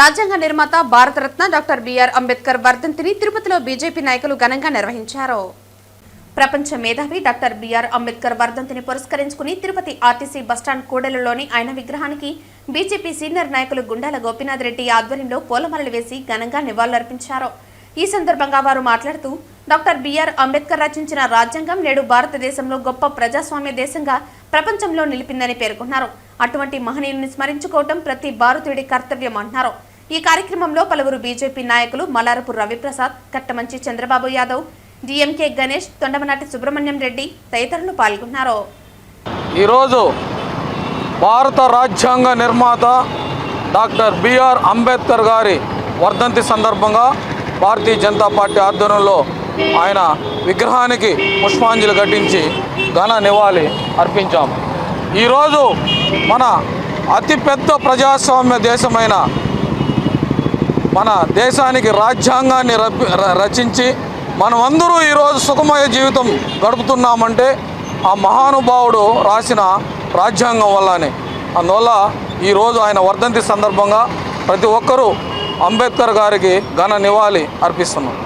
రాజ్యాంగ నిర్మాత Bharat Ratna doctor BR Ambedkar వర్ధంతిని తిరుపతిలో బీజేపీ నాయకులు ఘనంగా నిర్వహించారు. ప్రపంచ మేధావి డాక్టర్ బిఆర్ అంబేద్కర్ వర్ధంతిని పురస్కరించుకుని తిరుపతి ఆర్టీసీ బస్టాండ్ కూడలిలోని ఆయన విగ్రహానికి బీజేపీ సీనియర్ నాయకులు గుండాల గోపీనాథ్ రెడ్డి ఆధ్వర్యంలో పూలమాలలు వేసి ఘనంగా నివాళులర్పించారు. ఈ సందర్భంగా వారు మాట్లాడుతూ డాక్టర్ బిఆర్ అంబేద్కర్ రచించిన రాజ్యాంగం నేడు భారతదేశంలో గొప్ప ప్రజాస్వామ్య దేశంగా ప్రపంచంలో నిలిపిందని పేర్కొన్నారు. అటువంటి మహనీయుని స్మరించుకోవటం ప్రతి భారతీయుడి కర్తవ్యం అన్నారు ఈ కార్యక్రమంలో పలువురు బీజేపీ నాయకులు మలారపు రవిప్రసాద్ కట్టమంచి చంద్రబాబు యాదవ్ డిఎంకే గణేష్ తొండమనాటి సుబ్రహ్మణ్యం రెడ్డి తదితరులు పాల్గొన్నారు. ఈరోజు భారత రాజ్యాంగ నిర్మాత డాక్టర్ బిఆర్ అంబేద్కర్ గారి వర్ధంతి సందర్భంగా భారతీయ జనతా పార్టీ ఆధ్వర్యంలో ఆయన విగ్రహానికి పుష్పాంజలి ఘటించి ఘన నివాళి అర్పించాం. ఈరోజు మన అతిపెద్ద ప్రజాస్వామ్య దేశమైన మన దేశానికి రాజ్యాంగాన్ని ర- రచించి మనమందరూ ఈరోజు సుఖమయ జీవితం గడుపుతున్నామంటే ఆ మహానుభావుడు రాసిన రాజ్యాంగం వల్లనే. అందువల్ల ఈరోజు ఆయన వర్ధంతి సందర్భంగా ప్రతి ఒక్కరూ అంబేద్కర్ గారికి ఘన నివాళి అర్పిస్తున్నాం.